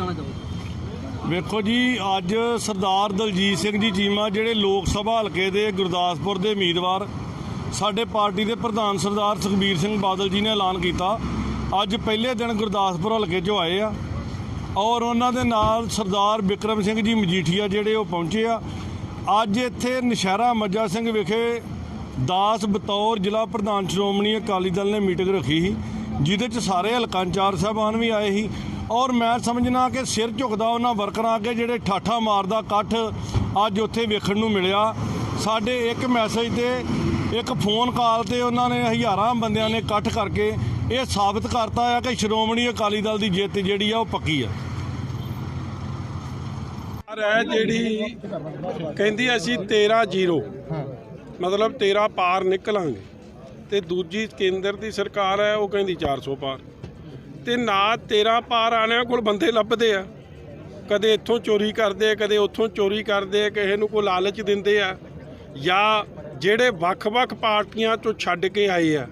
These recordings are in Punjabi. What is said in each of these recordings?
ਕਹਿਣਾ ਚਾਹੋਗੇ? ਵੇਖੋ ਜੀ, ਅੱਜ ਸਰਦਾਰ ਦਲਜੀਤ ਸਿੰਘ ਜੀ ਚੀਮਾ, ਜਿਹੜੇ ਲੋਕ ਸਭਾ ਹਲਕੇ ਦੇ ਗੁਰਦਾਸਪੁਰ ਦੇ ਉਮੀਦਵਾਰ, ਸਾਡੇ ਪਾਰਟੀ ਦੇ ਪ੍ਰਧਾਨ ਸਰਦਾਰ ਸੁਖਬੀਰ ਸਿੰਘ ਬਾਦਲ ਜੀ ਨੇ ਐਲਾਨ ਕੀਤਾ। ਅੱਜ ਪਹਿਲੇ ਦਿਨ ਗੁਰਦਾਸਪੁਰ ਹਲਕੇ 'ਚੋਂ ਆਏ ਆ ਔਰ ਉਹਨਾਂ ਦੇ ਨਾਲ ਸਰਦਾਰ ਬਿਕਰਮ ਸਿੰਘ ਜੀ ਮਜੀਠੀਆ ਜਿਹੜੇ ਉਹ ਪਹੁੰਚੇ ਆ। ਅੱਜ ਇੱਥੇ ਨਸ਼ਹਿਰਾ ਮੱਜਾ ਸਿੰਘ ਵਿਖੇ ਦਾਸ ਬਤੌਰ ਜ਼ਿਲ੍ਹਾ ਪ੍ਰਧਾਨ ਸ਼੍ਰੋਮਣੀ ਅਕਾਲੀ ਦਲ ਨੇ ਮੀਟਿੰਗ ਰੱਖੀ ਸੀ, ਜਿਹਦੇ 'ਚ ਸਾਰੇ ਹਲਕਾ ਇੰਚਾਰਜ ਸਾਹਿਬਾਨ ਵੀ ਆਏ ਸੀ। ਔਰ ਮੈਂ ਸਮਝਣਾ ਕਿ ਸਿਰ ਝੁਕਦਾ ਉਹਨਾਂ ਵਰਕਰਾਂ ਅੱਗੇ ਜਿਹੜੇ ਠਾਠਾ ਮਾਰਦਾ ਇਕੱਠ ਅੱਜ ਉੱਥੇ ਵੇਖਣ ਨੂੰ ਮਿਲਿਆ। ਸਾਡੇ ਇੱਕ ਮੈਸੇਜ ਤੇ, ਇੱਕ ਫੋਨ ਕਾਲ ਤੇ ਉਹਨਾਂ ਨੇ ਹਜ਼ਾਰਾਂ ਬੰਦਿਆਂ ਨੇ ਇਕੱਠ ਕਰਕੇ ਇਹ ਸਾਬਤ ਕਰਤਾ ਹੈ ਕਿ ਸ਼੍ਰੋਮਣੀ ਅਕਾਲੀ ਦਲ ਦੀ ਜਿੱਤ ਜਿਹੜੀ ਆ ਉਹ ਪੱਕੀ ਆ। ਹੈ ਜਿਹੜੀ ਕਹਿੰਦੀ ਅਸੀਂ 13 ਜ਼ੀਰੋ, ਮਤਲਬ 13 ਪਾਰ ਨਿਕਲਾਂਗੇ ਤੇ ਦੂਜੀ ਕੇਂਦਰ ਦੀ ਸਰਕਾਰ ਹੈ, ਉਹ ਕਹਿੰਦੀ 400 ਪਾਰ। ਤੇ ਨਾ 13 ਪਾਰ ਆਣਿਆਂ ਕੋਲ ਬੰਦੇ ਲੱਭਦੇ ਆ। ਕਦੇ ਇੱਥੋਂ ਚੋਰੀ ਕਰਦੇ ਆ, ਕਦੇ ਉੱਥੋਂ ਚੋਰੀ ਕਰਦੇ ਆ, ਕਿਸੇ ਨੂੰ ਕੋਈ ਲਾਲਚ ਦਿੰਦੇ ਆ ਜਾਂ ਜਿਹੜੇ ਵੱਖ-ਵੱਖ ਪਾਰਟੀਆਂ ਤੋਂ ਛੱਡ ਕੇ ਆਏ ਆ।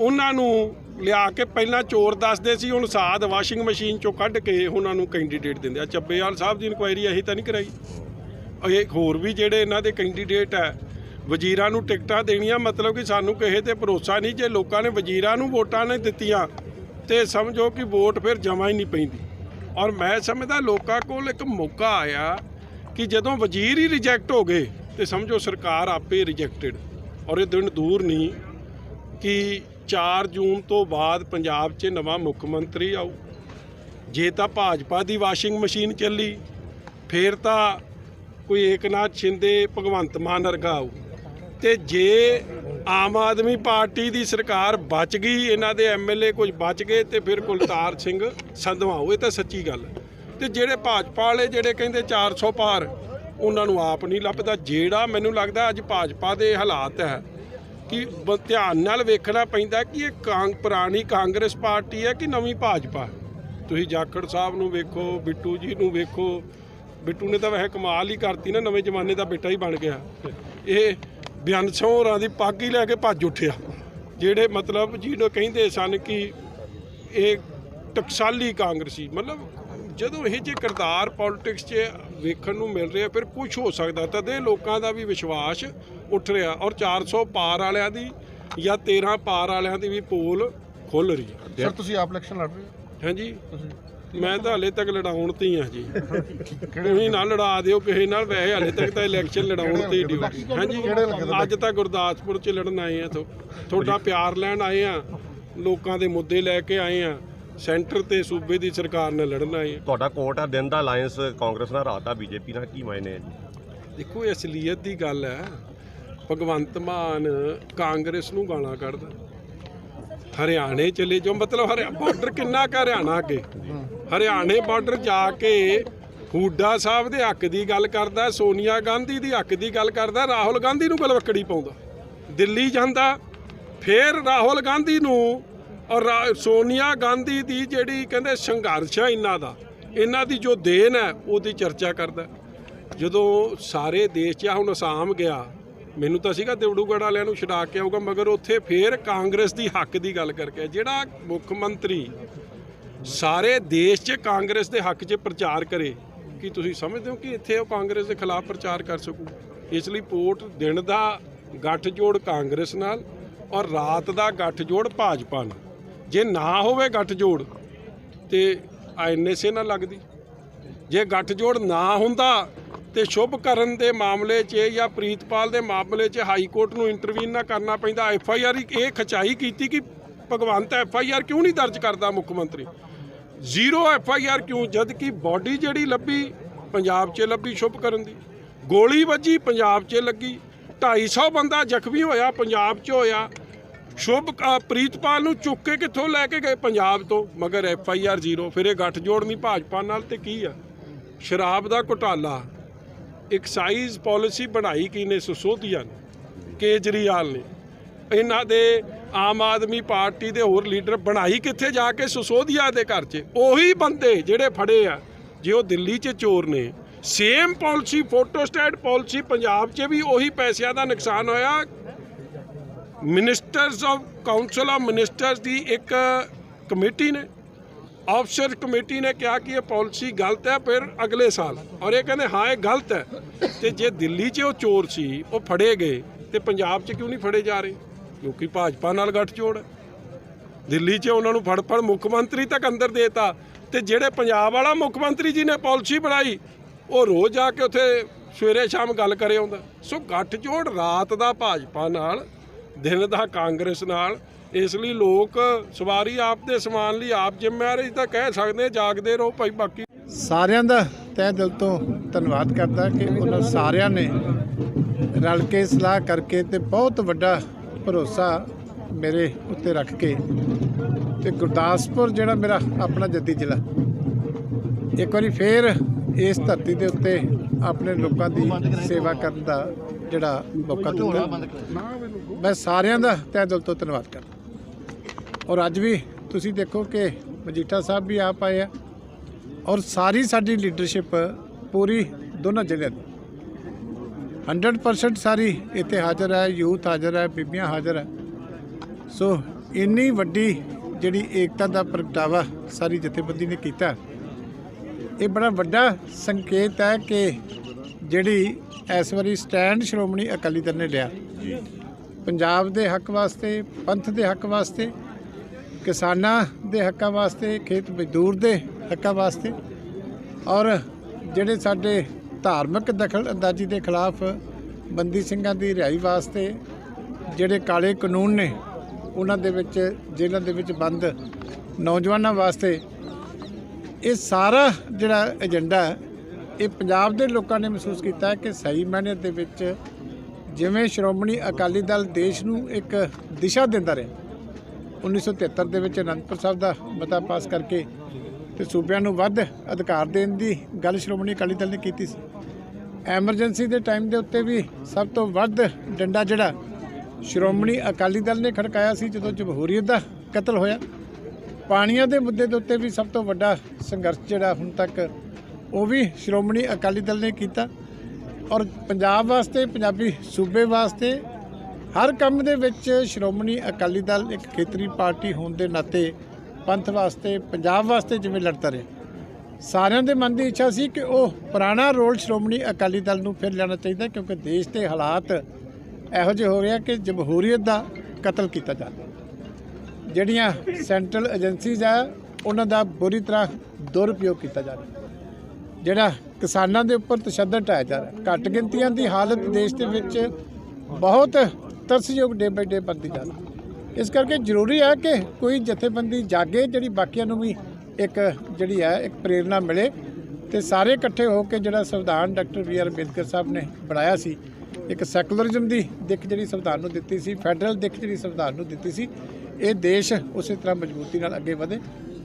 ਉਹਨਾਂ ਨੂੰ ਲਿਆ ਕੇ ਪਹਿਲਾਂ ਚੋਰ ਦੱਸਦੇ ਸੀ, ਹੁਣ ਸਾਧ ਵਾਸ਼ਿੰਗ ਮਸ਼ੀਨ ਚੋਂ ਕੱਢ ਕੇ ਉਹਨਾਂ ਨੂੰ ਕੈਂਡੀਡੇਟ ਦਿੰਦੇ ਆ। ਚੱਬੇਵਾਲ ਸਾਹਿਬ ਦੀ ਇਨਕੁਆਇਰੀ ਅਸੀਂ ਤਾਂ ਨਹੀਂ ਕਰਾਈ। ਇਹ ਹੋਰ ਵੀ ਜਿਹੜੇ ਇਹਨਾਂ ਦੇ ਕੈਂਡੀਡੇਟ ਆ, ਵਜ਼ੀਰਾਂ ਨੂੰ ਟਿਕਟਾਂ ਦੇਣੀਆਂ, ਮਤਲਬ ਕਿ ਸਾਨੂੰ ਕਿਸੇ ਤੇ ਭਰੋਸਾ ਨਹੀਂ, ਜੇ ਲੋਕਾਂ ਨੇ ਵਜ਼ੀਰਾਂ ਨੂੰ ਵੋਟਾਂ ਨੇ ਦਿੱਤੀਆਂ ਤੇ ਸਮਝੋ ਕਿ ਵੋਟ ਫਿਰ ਜਮਾ ਹੀ ਨਹੀਂ ਪੈਂਦੀ। ਔਰ ਮੈਂ ਸਮਝਦਾ ਲੋਕਾਂ ਕੋਲ ਇੱਕ ਮੌਕਾ ਆਇਆ ਕਿ ਜਦੋਂ ਵਜ਼ੀਰ ਹੀ ਰਿਜੈਕਟ ਹੋ ਗਏ, ਤੇ ਸਮਝੋ ਸਰਕਾਰ ਆਪੇ ਰਿਜੈਕਟਡ ਔਰ ਇਹ ਦਿਨ ਦੂਰ ਨਹੀਂ ਕਿ 4 ਜੂਨ ਤੋਂ ਬਾਅਦ ਪੰਜਾਬ 'ਚ ਨਵਾਂ ਮੁੱਖ ਮੰਤਰੀ ਆਊ। ਜੇ ਤਾਂ ਭਾਜਪਾ ਦੀ ਵਾਸ਼ਿੰਗ ਮਸ਼ੀਨ ਚੱਲੀ, ਫੇਰ ਤਾਂ ਕੋਈ ਏਕਨਾਥ ਸ਼ਿੰਦੇ, ਭਗਵੰਤ ਮਾਨ ਵਰਗਾ ਆਊ। ਤੇ ਜੇ ਆਮ ਆਦਮੀ ਪਾਰਟੀ ਦੀ ਸਰਕਾਰ ਬਚ ਗਈ, ਇਹਨਾਂ ਦੇ ਐਮਐਲਏ ਕੁਝ ਬਚ ਗਏ ਤੇ ਫਿਰ ਕੁਲਤਾਰ ਸਿੰਘ ਸੰਧਵਾ ਇਹ ਤਾਂ ਸੱਚੀ ਗੱਲ ਹੈ। ਤੇ ਜਿਹੜੇ ਭਾਜਪਾ ਵਾਲੇ ਜਿਹੜੇ ਕਹਿੰਦੇ 400 ਪਾਰ, ਉਹਨਾਂ ਨੂੰ ਆਪ ਨਹੀਂ ਲੱਭਦਾ। ਜਿਹੜਾ ਮੈਨੂੰ ਲੱਗਦਾ ਅੱਜ ਭਾਜਪਾ ਦੇ ਹਾਲਾਤ ਹੈ ਕਿ ਧਿਆਨ ਨਾਲ ਵੇਖਣਾ ਪੈਂਦਾ ਕਿ ਇਹ ਕਾਂਗ, ਪੁਰਾਣੀ ਕਾਂਗਰਸ ਪਾਰਟੀ ਹੈ ਕਿ ਨਵੀਂ ਭਾਜਪਾ ਤੁਸੀਂ ਜਾਖੜ ਸਾਹਿਬ ਨੂੰ ਵੇਖੋ, ਬਿੱਟੂ ਜੀ ਨੂੰ ਵੇਖੋ। ਬਿੱਟੂ ਨੇ ਤਾਂ ਵੈਸੇ ਕਮਾਲ ਹੀ ਕਰਤੀ ਨਾ, ਨਵੇਂ ਜ਼ਮਾਨੇ ਦਾ ਬੇਟਾ ਹੀ ਬਣ ਗਿਆ। ਇਹ ਬਿਆਨਸੋਂ ਹੋਰਾਂ ਦੀ ਪੱਗ ਹੀ ਲੈ ਕੇ ਭੱਜ ਉੱਠਿਆ। ਜਿਹੜੇ ਮਤਲਬ ਜਿਹਨੂੰ ਕਹਿੰਦੇ ਸਨ ਕਿ ਇਹ ਟਕਸਾਲੀ ਕਾਂਗਰਸੀ ਮਤਲਬ ਜਦੋਂ ਇਹ ਜੇ ਕਿਰਦਾਰ ਪੋਲਿਟਿਕਸ 'ਚ ਵੇਖਣ ਨੂੰ ਮਿਲ ਰਿਹਾ ਫਿਰ ਕੁਝ ਹੋ ਸਕਦਾ। ਤਦੇ ਲੋਕਾਂ ਦਾ ਵੀ ਵਿਸ਼ਵਾਸ ਉੱਠ ਰਿਹਾ ਔਰ 400 ਪਾਰ ਵਾਲਿਆਂ ਦੀ ਜਾਂ 13 ਪਾਰ ਵਾਲਿਆਂ ਦੀ ਵੀ ਪੋਲ ਖੁੱਲ ਰਹੀ ਹੈ। ਸਰ ਤੁਸੀਂ ਆਪ ਇਲੈਕਸ਼ਨ ਲੜ ਰਹੇ ਹੋ? ਹਾਂਜੀ। ਮੈਂ ਤਾਂ ਹਲੇ ਤੱਕ ਲੜਾਉਣ ਤੇ ਹੀ ਆ ਜੀ। ਤੁਸੀਂ ਨਾ ਲੜਾ ਦਿਓ ਕਿਸੇ ਨਾਲ ਵੈਸੇ ਹਲੇ ਤੱਕ ਤਾਂ ਇਲੈਕਸ਼ਨ ਲੜਾਉਣ ਤੇ ਹੀ ਡਿਊਟੀ। ਹਾਂਜੀ? ਅੱਜ ਤਾਂ ਗੁਰਦਾਸਪੁਰ ਚ ਲੜਨ ਆਏ ਆ ਤੁਹਾਡਾ ਪਿਆਰ ਲੈਣ ਆਏ ਆ ਲੋਕਾਂ ਦੇ ਮੁੱਦੇ ਲੈ ਕੇ ਆਏ ਆ ਸੈਂਟਰ ਤੇ ਸੂਬੇ ਦੀ ਸਰਕਾਰ ਨਾਲ ਲੜਨ ਆਏ ਆ। ਤੁਹਾਡਾ ਕੋਟ ਆ ਦਿਨ ਦਾ ਅਲਾਈਅੰਸ ਕਾਂਗਰਸ ਨਾਲ ਰਾਤ ਦਾ ਬੀਜੇਪੀ ਨਾਲ ਕੀ ਮਾਇਨੇ ਹੈ ਜੀ? ਦੇਖੋ ਇਹ ਅਸਲੀਅਤ ਦੀ ਗੱਲ ਹੈ ਭਗਵੰਤ ਮਾਨ ਕਾਂਗਰਸ ਨੂੰ ਗਾਲਾਂ ਕੱਢਦਾ। ਹਰਿਆਣੇ ਚਲੇ ਜਾਓ ਮਤਲਬ ਹਰਿਆ ਬਾਰਡਰ ਕਿੰਨਾ ਕੁ ਹਰਿਆਣਾ ਅੱਗੇ। ਹਰਿਆਣੇ ਬਾਰਡਰ ਜਾ ਕੇ ਹੂਡਾ ਸਾਹਿਬ ਦੇ ਹੱਕ ਦੀ ਗੱਲ ਕਰਦਾ, ਸੋਨੀਆ ਗਾਂਧੀ ਦੀ ਹੱਕ ਦੀ ਗੱਲ ਕਰਦਾ, ਰਾਹੁਲ ਗਾਂਧੀ ਨੂੰ ਗਲਵੱਕੜੀ ਪਾਉਂਦਾ? ਦਿੱਲੀ ਜਾਂਦਾ, ਫਿਰ ਰਾਹੁਲ ਗਾਂਧੀ ਨੂੰ ਔਰ ਸੋਨੀਆ ਗਾਂਧੀ ਦੀ ਜਿਹੜੀ ਕਹਿੰਦੇ ਸੰਘਰਸ਼ ਹੈ ਇਹਨਾਂ ਦਾ, ਇਹਨਾਂ ਦੀ ਜੋ ਦੇਣ ਹੈ, ਉਹਦੀ ਚਰਚਾ ਕਰਦਾ। ਜਦੋਂ ਸਾਰੇ ਦੇਸ਼ 'ਚ ਆ ਹੁਣ ਅਸਾਮ ਗਿਆ, ਮੈਨੂੰ ਤਾਂ ਸੀਗਾ ਦਿਵੜੂਗੜ੍ਹ ਵਾਲਿਆਂ ਨੂੰ ਛਡਾ ਕੇ ਆਊਗਾ, ਮਗਰ ਉੱਥੇ ਫੇਰ ਕਾਂਗਰਸ ਦੀ ਹੱਕ ਦੀ ਗੱਲ ਕਰਕੇ ਜਿਹੜਾ ਮੁੱਖ ਮੰਤਰੀ ਸਾਰੇ ਦੇਸ਼ 'ਚ ਕਾਂਗਰਸ ਦੇ ਹੱਕ 'ਚ ਪ੍ਰਚਾਰ ਕਰੇ, ਕੀ ਤੁਸੀਂ ਸਮਝਦੇ ਹੋ ਕਿ ਇੱਥੇ ਉਹ ਕਾਂਗਰਸ ਦੇ ਖਿਲਾਫ ਪ੍ਰਚਾਰ ਕਰ ਸਕੂ? ਇਸ ਲਈ ਵੋਟ ਦਿਨ ਦਾ ਗੱਠਜੋੜ ਕਾਂਗਰਸ ਨਾਲ ਔਰ ਰਾਤ ਦਾ ਗੱਠਜੋੜ ਭਾਜਪਾ ਨਾਲ। ਜੇ ਨਾ ਹੋਵੇ ਗੱਠਜੋੜ, ਤੇ ਐਨਐਸਏ ਨਾਲ ਲੱਗਦੀ। ਜੇ ਗੱਠਜੋੜ ਨਾ ਹੁੰਦਾ, ਤੇ ਸ਼ੁਭ ਕਰਨ ਦੇ ਮਾਮਲੇ 'ਚ ਜਾਂ ਪ੍ਰੀਤਪਾਲ ਦੇ ਮਾਮਲੇ 'ਚ ਹਾਈ ਕੋਰਟ ਨੂੰ ਇੰਟਰਵੀਨ ਨਾ ਕਰਨਾ ਪੈਂਦਾ। ਐਫ ਆਈ ਆਰ ਇਹ ਖਚਾਈ ਕੀਤੀ ਕਿ ਭਗਵੰਤ ਐਫ ਆਈ ਆਰ ਕਿਉਂ ਨਹੀਂ ਦਰਜ ਕਰਦਾ ਮੁੱਖ ਮੰਤਰੀ? ਜ਼ੀਰੋ ਐਫ ਆਈ ਆਰ ਕਿਉਂ? ਜਦ ਕਿ ਬਾਡੀ ਜਿਹੜੀ ਲੱਭੀ, ਪੰਜਾਬ 'ਚ ਲੱਭੀ ਸ਼ੁਭ ਕਰਨ ਦੀ। ਗੋਲੀ ਵੱਜੀ, ਪੰਜਾਬ 'ਚ ਲੱਗੀ। 250 ਬੰਦਾ ਜ਼ਖਮੀ ਹੋਇਆ, ਪੰਜਾਬ 'ਚ ਹੋਇਆ। ਸ਼ੁਭ ਪ੍ਰੀਤਪਾਲ ਨੂੰ ਚੁੱਕ ਕੇ ਕਿੱਥੋਂ ਲੈ ਕੇ ਗਏ? ਪੰਜਾਬ ਤੋਂ। ਮਗਰ ਐਫ ਆਈ ਆਰ ਜ਼ੀਰੋ। ਫਿਰ ਇਹ ਗੱਠਜੋੜ ਨਹੀਂ ਭਾਜਪਾ ਨਾਲ ਤੇ ਕੀ ਆ? ਸ਼ਰਾਬ ਦਾ ਘੁਟਾਲਾ। ਐਕਸਾਈਜ਼ ਪਾਲਿਸੀ ਬਣਾਈ ਕਿਨੇ ਸੁਸੋਧੀਆ ਨੇ। ਕੇਜਰੀਵਾਲ ਨੇ। ਇਹਨਾਂ ਦੇ ਆਮ ਆਦਮੀ ਪਾਰਟੀ ਦੇ ਹੋਰ ਲੀਡਰ ਬਣਾਈ ਕਿੱਥੇ ਜਾ ਕੇ? ਸੁਸੋਦੀਆ ਦੇ ਘਰ 'ਚ। ਉਹੀ ਬੰਦੇ ਜਿਹੜੇ ਫੜੇ ਆ, ਜੇ ਉਹ ਦਿੱਲੀ 'ਚ ਚੋਰ ਨੇ। Same policy photostat policy Punjab 'ਚ ਵੀ ਉਹੀ ਪੈਸਿਆਂ ਦਾ ਨੁਕਸਾਨ ਹੋਇਆ। Ministers of council of ministers ਦੀ ਇੱਕ ਕਮੇਟੀ ਨੇ। ਆਫਸਰ ਕਮੇਟੀ ਨੇ ਕਿਹਾ ਕਿ ਇਹ ਪਾਲਿਸੀ ਗਲਤ ਹੈ, ਫਿਰ ਅਗਲੇ ਸਾਲ। ਔਰ ਇਹ ਕਹਿੰਦੇ, ਹਾਂ, ਇਹ ਗਲਤ ਹੈ। ਤੇ ਜੇ ਦਿੱਲੀ 'ਚ ਉਹ ਚੋਰ ਸੀ, ਉਹ ਫੜੇ ਗਏ, ਤੇ ਪੰਜਾਬ 'ਚ ਕਿਉਂ ਨਹੀਂ ਫੜੇ ਜਾ ਰਹੇ? ਕਿਉਂਕਿ ਭਾਜਪਾ ਨਾਲ ਗੱਠਜੋੜ ਦਿੱਲੀ 'ਚ ਉਹਨਾਂ ਨੂੰ ਫੜ ਫੜ ਮੁੱਖ ਮੰਤਰੀ ਤੱਕ ਅੰਦਰ ਦੇਤਾ। ਤੇ ਜਿਹੜੇ ਪੰਜਾਬ ਵਾਲਾ ਮੁੱਖ ਮੰਤਰੀ ਜੀ ਨੇ ਪਾਲਿਸੀ ਬਣਾਈ, ਉਹ ਰੋਜ਼ ਜਾ ਕੇ ਉੱਥੇ ਸਵੇਰੇ ਸ਼ਾਮ ਗੱਲ ਕਰੇ ਆਉਂਦਾ। ਸੋ ਗੱਠਜੋੜ ਰਾਤ ਦਾ ਭਾਜਪਾ ਨਾਲ, ਦਿਨ ਦਾ ਕਾਂਗਰਸ ਨਾਲ, ਇਸ ਲਈ ਲੋਕ ਸਵਾਰੀ ਆਪ ਦੇ ਸਮਾਨ ਲਈ ਆਪ ਜ਼ਿੰਮੇਵਾਰ ਅਸੀਂ ਤਾਂ ਕਹਿ ਸਕਦੇ ਜਾਗਦੇ ਰਹੋ ਭਾਈ, ਬਾਕੀ ਸਾਰਿਆਂ ਦਾ ਤਹਿ ਦਿਲ ਤੋਂ ਧੰਨਵਾਦ ਕਰਦਾ ਕਿ ਉਹਨਾਂ ਸਾਰਿਆਂ ਨੇ ਰਲ ਕੇ ਸਲਾਹ ਕਰਕੇ ਤੇ ਬਹੁਤ ਵੱਡਾ ਭਰੋਸਾ ਮੇਰੇ ਉੱਤੇ ਰੱਖ ਕੇ ਤੇ ਗੁਰਦਾਸਪੁਰ ਜਿਹੜਾ ਮੇਰਾ ਆਪਣਾ ਜੱਦੀ ਜ਼ਿਲ੍ਹਾ, ਇੱਕ ਵਾਰੀ ਫੇਰ ਇਸ ਧਰਤੀ ਦੇ ਉੱਤੇ ਆਪਣੇ ਲੋਕਾਂ ਦੀ ਸੇਵਾ ਕਰਨ ਦਾ ਜਿਹੜਾ ਮੌਕਾ ਦਿੱਤਾ। ਮੈਂ ਸਾਰਿਆਂ ਦਾ ਤਹਿ ਦਿਲ ਤੋਂ ਧੰਨਵਾਦ ਕਰਦਾ। ਔਰ ਅੱਜ ਵੀ ਤੁਸੀਂ ਦੇਖੋ ਕਿ ਮਜੀਠਾ ਸਾਹਿਬ ਵੀ ਆਪ ਆਏ ਆ ਔਰ ਸਾਰੀ ਸਾਡੀ ਲੀਡਰਸ਼ਿਪ ਪੂਰੀ ਦੋਨਾਂ ਜ਼ਿਲ੍ਹਿਆਂ ਦੀ। 100% ਸਾਰੀ ਇੱਥੇ ਹਾਜ਼ਰ ਹੈ ਯੂਥ ਹਾਜ਼ਰ ਹੈ ਬੀਬੀਆਂ ਹਾਜ਼ਰ ਹੈ। ਸੋ ਇੰਨੀ ਵੱਡੀ ਜਿਹੜੀ ਏਕਤਾ ਦਾ ਪ੍ਰਗਟਾਵਾ ਸਾਰੀ ਜਥੇਬੰਦੀ ਨੇ ਕੀਤਾ ਇਹ ਬੜਾ ਵੱਡਾ ਸੰਕੇਤ ਹੈ ਕਿ ਜਿਹੜੀ ਇਸ ਵਾਰੀ ਸਟੈਂਡ ਸ਼੍ਰੋਮਣੀ ਅਕਾਲੀ ਦਲ ਨੇ ਲਿਆ ਪੰਜਾਬ ਦੇ ਹੱਕ ਵਾਸਤੇ ਪੰਥ ਦੇ ਹੱਕ ਵਾਸਤੇ ਕਿਸਾਨਾਂ ਦੇ ਹੱਕਾਂ ਵਾਸਤੇ ਖੇਤ ਮਜ਼ਦੂਰ ਦੇ ਹੱਕਾਂ ਵਾਸਤੇ ਔਰ ਜਿਹੜੇ ਸਾਡੇ ਧਾਰਮਿਕ ਦਖਲ ਅੰਦਾਜ਼ੀ ਦੇ ਖਿਲਾਫ ਬੰਦੀ ਸਿੰਘਾਂ ਦੀ ਰਿਹਾਈ ਵਾਸਤੇ ਜਿਹੜੇ ਕਾਲੇ ਕਾਨੂੰਨ ਨੇ, ਉਹਨਾਂ ਦੇ ਵਿੱਚ, ਜੇਲ੍ਹਾਂ ਦੇ ਵਿੱਚ ਬੰਦ ਨੌਜਵਾਨਾਂ ਵਾਸਤੇ ਇਹ ਸਾਰਾ ਜਿਹੜਾ ਏਜੰਡਾ ਇਹ ਪੰਜਾਬ ਦੇ ਲੋਕਾਂ ਨੇ ਮਹਿਸੂਸ ਕੀਤਾ ਕਿ ਸਹੀ ਮਾਇਨੇ ਦੇ ਵਿੱਚ ਜਿਵੇਂ ਸ਼੍ਰੋਮਣੀ ਅਕਾਲੀ ਦਲ ਦੇਸ਼ ਨੂੰ ਇੱਕ ਦਿਸ਼ਾ ਦਿੰਦਾ ਰਿਹਾ 1973 ਦੇ ਵਿੱਚ ਅਨੰਦਪੁਰ ਸਾਹਿਬ ਦਾ ਮਤਾ ਪਾਸ ਕਰਕੇ ਤੇ ਸੂਬਿਆਂ ਨੂੰ ਵੱਧ ਅਧਿਕਾਰ ਦੇਣ ਦੀ ਗੱਲ ਸ਼੍ਰੋਮਣੀ ਅਕਾਲੀ ਦਲ ਨੇ ਕੀਤੀ ਸੀ। ਐਮਰਜੈਂਸੀ ਦੇ ਟਾਈਮ ਦੇ ਉੱਤੇ ਵੀ ਸਭ ਤੋਂ ਵੱਧ ਡੰਡਾ ਜਿਹੜਾ ਸ਼੍ਰੋਮਣੀ ਅਕਾਲੀ ਦਲ ਨੇ ਖੜਕਾਇਆ ਸੀ ਜਦੋਂ ਜਮਹੂਰੀਅਤ ਦਾ ਕਤਲ ਹੋਇਆ। ਪਾਣੀਆਂ ਦੇ ਮੁੱਦੇ ਦੇ ਉੱਤੇ ਵੀ ਸਭ ਤੋਂ ਵੱਡਾ ਸੰਘਰਸ਼ ਜਿਹੜਾ ਹੁਣ ਤੱਕ ਉਹ ਵੀ ਸ਼੍ਰੋਮਣੀ ਅਕਾਲੀ ਦਲ ਨੇ ਕੀਤਾ। ਔਰ ਪੰਜਾਬ ਵਾਸਤੇ, ਪੰਜਾਬੀ ਸੂਬੇ ਵਾਸਤੇ ਹਰ ਕੰਮ ਦੇ ਵਿੱਚ ਸ਼੍ਰੋਮਣੀ ਅਕਾਲੀ ਦਲ ਇੱਕ ਖੇਤਰੀ ਪਾਰਟੀ ਹੋਣ ਦੇ ਨਾਤੇ ਪੰਥ ਵਾਸਤੇ, ਪੰਜਾਬ ਵਾਸਤੇ ਜਿਵੇਂ ਲੜਦਾ ਰਿਹਾ। ਸਾਰਿਆਂ ਦੇ ਮਨ ਦੀ ਇੱਛਾ ਸੀ ਕਿ ਉਹ ਪੁਰਾਣਾ ਰੋਲ ਸ਼੍ਰੋਮਣੀ ਅਕਾਲੀ ਦਲ ਨੂੰ ਫਿਰ ਲੈਣਾ ਚਾਹੀਦਾ ਕਿਉਂਕਿ ਦੇਸ਼ ਦੇ ਹਾਲਾਤ ਇਹੋ ਜਿਹੇ ਹੋ ਰਹੇ ਕਿ ਜਮਹੂਰੀਅਤ ਦਾ ਕਤਲ ਕੀਤਾ ਜਾ ਜਿਹੜੀਆਂ ਸੈਂਟਰਲ ਏਜੰਸੀਜ਼ ਆ, ਉਹਨਾਂ ਦਾ ਬੁਰੀ ਤਰ੍ਹਾਂ ਦੁਰਉਪਯੋਗ ਕੀਤਾ ਜਾ ਰਿਹਾ ਜਿਹੜਾ ਕਿਸਾਨਾਂ ਦੇ ਉੱਪਰ ਤਸ਼ੱਦਦ ਢਾਇਆ ਜਾ ਰਿਹਾ ਘੱਟ ਗਿਣਤੀਆਂ ਦੀ ਹਾਲਤ ਦੇਸ਼ ਦੇ ਵਿੱਚ ਬਹੁਤ ਤਰਸਯੋਗ ਡੇ ਬਾਈ ਡੇ ਬਣਦੀ ਜਾ ਰਹੀ ਇਸ ਕਰਕੇ ਜ਼ਰੂਰੀ ਹੈ ਕਿ ਕੋਈ ਜਥੇਬੰਦੀ ਜਾਗੇ, ਜਿਹੜੀ ਬਾਕੀਆਂ ਨੂੰ ਵੀ ਇੱਕ ਜਿਹੜੀ ਹੈ ਇੱਕ ਪ੍ਰੇਰਣਾ ਮਿਲੇ ਤੇ ਸਾਰੇ ਇਕੱਠੇ ਹੋ ਕੇ ਜਿਹੜਾ ਸੰਵਿਧਾਨ doctor B R Ambedkar sahib ਨੇ ਬਣਾਇਆ ਸੀ ਇੱਕ ਸੈਕੂਲਰਿਜ਼ਮ ਦੀ ਦਿੱਖ ਜਿਹੜੀ ਸੰਵਿਧਾਨ ਨੂੰ ਦਿੱਤੀ ਸੀ ਫੈਡਰਲ ਦਿੱਖ ਜਿਹੜੀ ਸੰਵਿਧਾਨ ਨੂੰ ਦਿੱਤੀ ਸੀ ਇਹ ਦੇਸ਼ ਉਸੇ ਤਰ੍ਹਾਂ ਮਜ਼ਬੂਤੀ ਨਾਲ ਅੱਗੇ ਵਧੇ।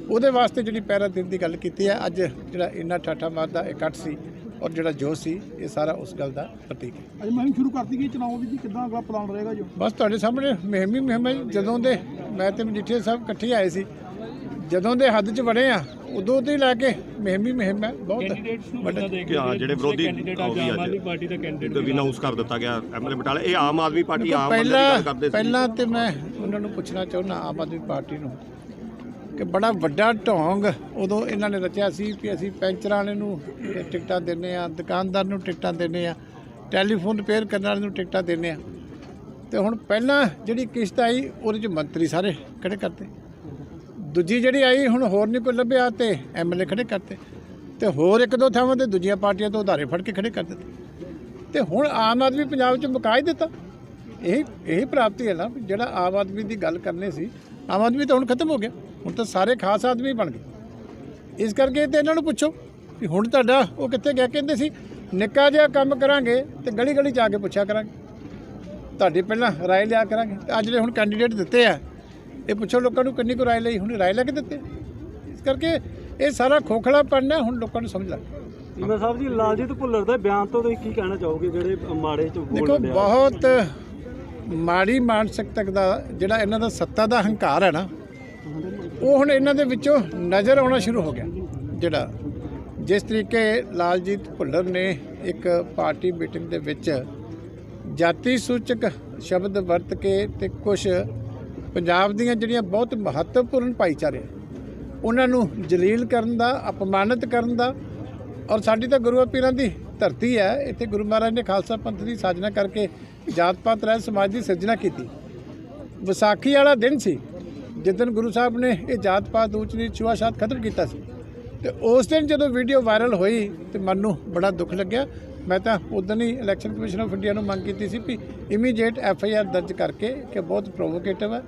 ਉਹਦੇ ਵਾਸਤੇ ਜਿਹੜੀ ਪਹਿਰਾ ਦਿਨ ਦੀ ਗੱਲ ਕੀਤੀ ਹੈ ਅੱਜ ਜਿਹੜਾ ਇੰਨਾ ਠਾਠਾ ਮਾਰਦਾ ਇਕੱਠ ਸੀ ਔਰ ਜਿਹੜਾ ਜੋਸ਼ ਸੀ ਇਹ ਸਾਰਾ ਉਸ ਗੱਲ ਦਾ ਪ੍ਰਤੀਕ ਹੈ। ਅੱਜ ਮੁਹਿੰਮ ਸ਼ੁਰੂ ਕਰਤੀ ਗਈ ਦੀ ਜੀ ਕਿੱਦਾਂ ਅਗਲਾ ਪਲਾਨ ਰਹੇਗਾ ਜੋ? ਬਸ ਤੁਹਾਡੇ ਸਾਹਮਣੇ ਮੁਹਿੰਮ ਹੀ ਮੁਹਿੰਮ ਹੈ ਜਦੋਂ ਦੇ ਮੈਂ ਤੇ ਮਜੀਠੀਆ ਸਾਹਿਬ ਇਕੱਠੇ ਆਏ ਸੀ ਜਦੋਂ ਦੇ ਹੱਦ 'ਚ ਵੜੇ ਆ ਉਦੋਂ ਤੋਂ ਹੀ ਲੈ ਕੇ ਮੁਹਿੰਮ ਹੀ ਮੁਹਿੰਮ ਹੈ ਬਹੁਤ ਵੱਡਾ ਕਿ ਹਾਂ ਜਿਹੜੇ ਵਿਰੋਧੀ ਉਹ ਵੀ ਅੱਜ ਪਾਰਟੀ ਦਾ ਕੈਂਡੀਡੇਟ ਤੇ ਵੀ ਅਨਾਉਂਸ ਕਰ ਦਿੱਤਾ ਗਿਆ ਐਮਐਲਏ ਬਟਾਲਾ। ਇਹ ਆਮ ਆਦਮੀ ਪਾਰਟੀ ਆਮ ਬੰਦੇ ਦੀ ਗੱਲ ਪਹਿਲਾਂ ਕਰਦੇ ਸੀ। ਪਹਿਲਾਂ ਤੇ ਮੈਂ ਉਹਨਾਂ ਨੂੰ ਪੁੱਛਣਾ ਚਾਹੁੰਦਾ ਆਮ ਆਦਮੀ ਪਾਰਟੀ ਨੂੰ ਕਿ ਬੜਾ ਵੱਡਾ ਢੋਂਗ ਉਦੋਂ ਇਹਨਾਂ ਨੇ ਰਚਿਆ ਸੀ ਕਿ ਅਸੀਂ ਪੈਂਚਰਾਂ ਵਾਲੇ ਨੂੰ ਟਿਕਟਾਂ ਦਿੰਨੇ ਆ ਦੁਕਾਨਦਾਰ ਨੂੰ ਟਿਕਟਾਂ ਦਿੰਨੇ ਆ ਟੈਲੀਫੋਨ ਰਿਪੇਅਰ ਕਰਨ ਵਾਲੇ ਨੂੰ ਟਿਕਟਾਂ ਦਿੰਨੇ ਆ ਤੇ ਹੁਣ ਪਹਿਲਾਂ ਜਿਹੜੀ ਕਿਸ਼ਤ ਆਈ ਉਹਦੇ ਚ ਮੰਤਰੀ ਸਾਰੇ ਖੜੇ ਕਰਤੇ। ਦੂਜੀ ਜਿਹੜੀ ਆਈ ਹੁਣ ਹੋਰ ਨਹੀਂ ਕੋਈ ਲੱਭਿਆ ਤੇ ਐਮਐਲਏ ਖੜੇ ਕਰਤੇ। ਤੇ ਹੋਰ ਇੱਕ ਦੋ ਥਾਵਾਂ ਤੇ ਦੂਜੀਆਂ ਪਾਰਟੀਆਂ ਤੋਂ ਉਧਾਰੇ ਫੜ ਕੇ ਖੜੇ ਕਰ ਦਿੱਤੇ। ਤੇ ਹੁਣ ਆਮ ਆਦਮੀ ਪੰਜਾਬ ਚ ਮੁਕਾ ਦਿੱਤਾ। ਇਹ ਇਹ ਪ੍ਰਾਪਤੀ ਹੈ ਨਾ ਵੀ ਜਿਹੜਾ ਆਮ ਆਦਮੀ ਦੀ ਗੱਲ ਕਰਨੀ ਸੀ, ਆਮ ਆਦਮੀ ਤਾਂ ਹੁਣ ਖਤਮ ਹੋ ਗਿਆ। ਹੁਣ ਤਾਂ ਸਾਰੇ ਖਾਸ ਆਦਮੀ ਬਣ ਗਏ। ਇਸ ਕਰਕੇ ਤੇ ਇਹਨਾਂ ਨੂੰ ਪੁੱਛੋ ਵੀ ਹੁਣ ਤੁਹਾਡਾ ਉਹ ਕਿੱਥੇ ਗਿਆ? ਕਹਿੰਦੇ ਸੀ, ਨਿੱਕਾ ਜਿਹਾ ਕੰਮ ਕਰਾਂਗੇ ਤੇ ਗਲੀ ਗਲੀ ਜਾ ਕੇ ਪੁੱਛਿਆ ਕਰਾਂਗੇ। ਤੁਹਾਡੀ ਪਹਿਲਾਂ ਰਾਏ ਲਿਆ ਕਰਾਂਗੇ। ਤੇ ਅੱਜ ਜਿਹੜੇ ਹੁਣ ਕੈਂਡੀਡੇਟ ਦਿੱਤੇ ਆ। ਇਹ ਪੁੱਛੋ ਲੋਕਾਂ ਨੂੰ ਕਿੰਨੀ ਕੁ ਰਾਏ ਲਈ ਹੁਣ ਰਾਏ ਲੈ ਕੇ ਦਿੱਤੇ। ਇਸ ਕਰਕੇ ਇਹ ਸਾਰਾ ਖੋਖਲਾਪਣ ਹੈ ਹੁਣ ਲੋਕਾਂ ਨੂੰ ਸਮਝ ਲੱਗ ਗਿਆ। ਇਮਾ ਸਾਹਿਬ ਜੀ ਲਾਲਜੀਤ ਭੁੱਲਰ ਦੇ ਬਿਆਨ ਤੋਂ ਤੁਸੀਂ ਕੀ ਕਹਿਣਾ ਚਾਹੋਗੇ ਜਿਹੜੇ ਮਾੜੇ ਚ ਦੇਖੋ ਬਹੁਤ ਮਾੜੀ ਮਾਨਸਿਕਤਾ ਦਾ ਜਿਹੜਾ ਇਹਨਾਂ ਦਾ ਸੱਤਾ ਦਾ ਹੰਕਾਰ ਹੈ ਨਾ ਉਹ ਹੁਣ ਇਹਨਾਂ ਦੇ ਵਿੱਚੋਂ ਨਜ਼ਰ ਆਉਣਾ ਸ਼ੁਰੂ ਹੋ ਗਿਆ। ਜਿਹੜਾ ਜਿਸ ਤਰੀਕੇ ਲਾਲਜੀਤ ਭੁੱਲਰ ਨੇ ਇੱਕ ਪਾਰਟੀ ਮੀਟਿੰਗ ਦੇ ਵਿੱਚ ਜਾਤੀ ਸੂਚਕ ਸ਼ਬਦ ਵਰਤ ਕੇ ਤੇ ਕੁਝ ਪੰਜਾਬ ਦੀਆਂ ਜਿਹੜੀਆਂ ਬਹੁਤ ਮਹੱਤਵਪੂਰਨ ਭਾਈਚਾਰੇ ਉਹਨਾਂ ਨੂੰ ਜਲੀਲ ਕਰਨ ਦਾ, ਅਪਮਾਨਿਤ ਕਰਨ ਦਾ ਔਰ ਸਾਡੀ ਤਾਂ ਗੁਰੂਆਂ ਪੀਰਾਂ ਦੀ ਧਰਤੀ ਹੈ। ਇੱਥੇ ਗੁਰੂ ਮਹਾਰਾਜ ਨੇ ਖਾਲਸਾ ਪੰਥ ਦੀ ਸਾਜਨਾ ਕਰਕੇ ਜਾਤ ਪਾਤ, ਰਹਿਤ ਸਮਾਜ ਦੀ ਸਿਰਜਣਾ ਕੀਤੀ। ਵਿਸਾਖੀ ਵਾਲਾ ਦਿਨ ਸੀ ਜਿੱਦਨ ਗੁਰੂ ਸਾਹਿਬ ਨੇ ਇਹ ਜਾਤ ਪਾਤ, ਊਚ ਨੀਚ ਛੂਆਛਾਤ ਖਤਮ ਕੀਤਾ ਸੀ। ਤੇ ਉਸ ਦਿਨ ਜਦੋਂ ਵੀਡੀਓ ਵਾਇਰਲ ਹੋਈ ਤੇ ਮਨ ਨੂੰ ਬੜਾ ਦੁੱਖ ਲੱਗਿਆ। ਮੈਂ ਤਾਂ ਉਦੋਂ ਹੀ ਇਲੈਕਸ਼ਨ ਕਮਿਸ਼ਨ ਆਫ ਇੰਡੀਆ ਨੂੰ ਮੰਗ ਕੀਤੀ ਸੀ ਵੀ ਇਮੀਡੀਏਟ ਐਫ ਆਈ ਆਰ ਦਰਜ ਕਰਕੇ ਕਿ ਬਹੁਤ ਪ੍ਰੋਵੋਕੇਟਿਵ ਹੈ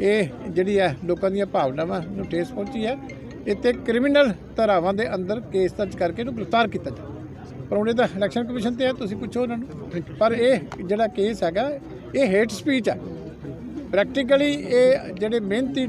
ਇਹ ਜਿਹੜੀ ਹੈ ਲੋਕਾਂ ਦੀਆਂ ਭਾਵਨਾਵਾਂ ਨੂੰ ਠੇਸ ਪਹੁੰਚੀ ਹੈ ਇੱਥੇ ਕ੍ਰਿਮੀਨਲ ਧਾਰਾਵਾਂ ਦੇ ਅੰਦਰ ਕੇਸ ਦਰਜ ਕਰਕੇ ਇਹਨੂੰ ਗ੍ਰਿਫਤਾਰ ਕੀਤਾ ਜਾਵੇ। ਪਰ ਉਹਨੇ ਤਾਂ ਇਲੈਕਸ਼ਨ ਕਮਿਸ਼ਨ ਤੇ ਹੈ ਤੁਸੀਂ ਪੁੱਛੋ ਉਹਨਾਂ ਨੂੰ। ਪਰ ਇਹ ਜਿਹੜਾ ਕੇਸ ਹੈਗਾ ਇਹ ਹੇਟ ਸਪੀਚ ਹੈ ਪ੍ਰੈਕਟੀਕਲੀ ਇਹ ਜਿਹੜੇ ਮਿਹਨਤੀ